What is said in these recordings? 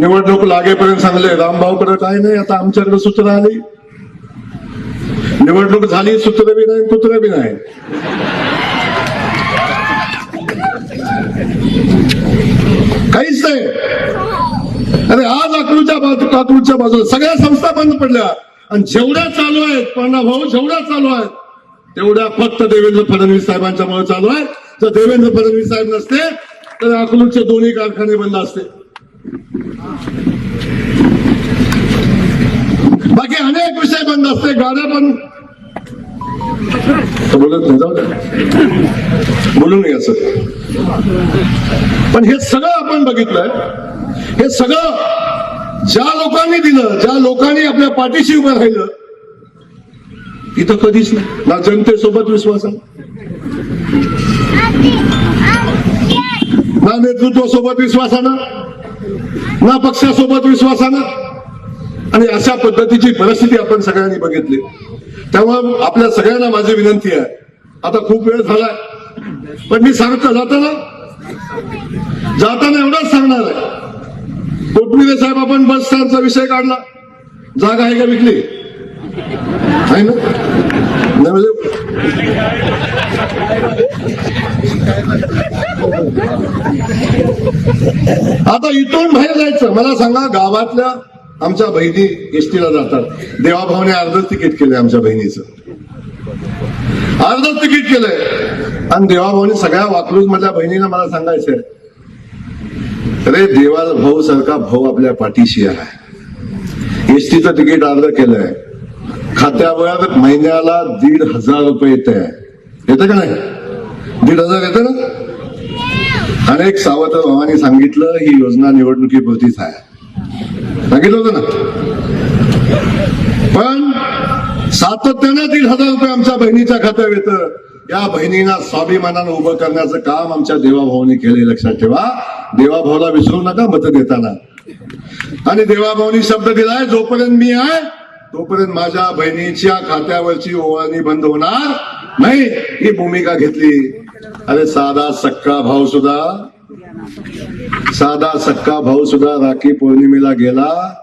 निवडणूक लागेपर्यंत सांगले रामभाऊकडे काय नाही आता आमच्याकडे सूत्र आली. निवडणूक झाली सूत्र बी नाही कुत्र बी नाही. काहीच नाही. अरे आज अकलूच्या बाजू अकलूच्या बाजूला सगळ्या संस्था बंद पडल्या. आणि जेवढ्या चालू आहेत पण्णा भाऊ जेवढ्या चालू आहेत तेवढ्या फक्त देवेंद्र फडणवीस साहेबांच्यामुळे चालू आहे जर देवेंद्र फडणवीस साहेब नसते तर अकलूजचे दोन्ही कारखाने बंद असते. बाकी अनेक विषय बंद असते गाड्या पण. बोलत नाही जाऊ द्या. बोलू नये असं. पण हे सगळं आपण बघितलंय. हे सगळं ज्या लोकांनी दिलं ज्या लोकांनी आपल्या पाठीशी उभं राहिलं इथं कधीच नाही. ना जनतेसोबत विश्वास आहे. ना नेतृत्वासोबत विश्वासानं ना पक्षासोबत विश्वासानं. आणि अशा पद्धतीची परिस्थिती आपण सगळ्यांनी बघितली. त्यामुळे आपल्या सगळ्यांना माझी विनंती आहे. आता खूप वेळ झालाय. पण मी सांगतो जाताना? जाताना एवढंच सांगणार आहे. कोटमिरे साहेब आपण बस स्टँडचा विषय काढला. जागा आहे का विकली? आहे ना? म्हणजे आता इथून बाहेर जायचं. मला सांगा गावातल्या आमच्या बहिणी एसटीला जातात. देवाभावने अर्धच तिकीट केलंय आमच्या बहिणीचं. अर्धच तिकीट केलंय. आणि देवाभावने सगळ्या वाकलूज मधल्या बहिणीला मला सांगायचंय. अरे देवा भाऊ सारखा भाऊ आपल्या पाठीशी आहे एसटीचं तिकीट अर्ध केलंय. खात्यावर महिन्याला दीड हजार रुपये येते येतं का नाही? दीड हजार येतं ना? अनेक सावत्र भावानी सांगितलं ही योजना निवडणुकीपुरतीच आहे. सांगितलं होतं ना? पण सातत्यानं दीड हजार रुपये आमच्या बहिणीच्या खात्यावर येतं. या बहिणींना स्वाभिमानानं उभं करण्याचं काम आमच्या देवाभाऊने केले लक्षात ठेवा. देवाभाऊला विसरू नका मत देताना. आणि देवाभाऊनी शब्द दिलाय जोपर्यंत मी आहे तोपर्यंत माझ्या बहिणीच्या खात्यावरची ओवाळणी बंद होणार नाही. ही भूमिका घेतली. अरे साधा सक्का भाऊ सुद्धा साधा सक्का भाऊ सुद्धा राखी पौर्णिमेला गेला.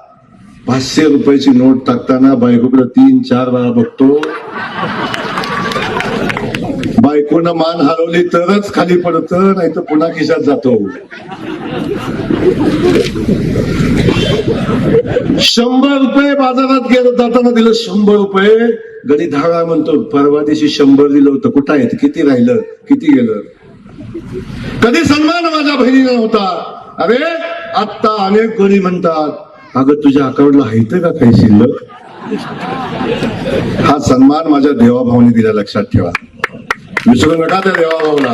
पाचशे रुपयाची नोट टाकताना बायकोकडे तीन चार वेळा बघतो. बायकोनं मान हलवली तरच खाली पडतं नाही तर पुन्हा खिशात जातो. शंभर रुपये बाजारात गेलं जाताना दिलं शंभर रुपये. गणित दहा वेळा म्हणतो परवा दिवशी शंभर दिलं होतं. कुठं आहेत? किती राहिलं? किती गेलं? कधी सन्मान माझ्या बहिणीला होता? अरे आत्ता अनेक कोणी म्हणतात. अगं तुझ्या अकाउंटला आहे का काही शिल्लक? हा सन्मान माझ्या देवाभाऊने दिला लक्षात ठेवा. विसरू नका त्या देवाभाऊला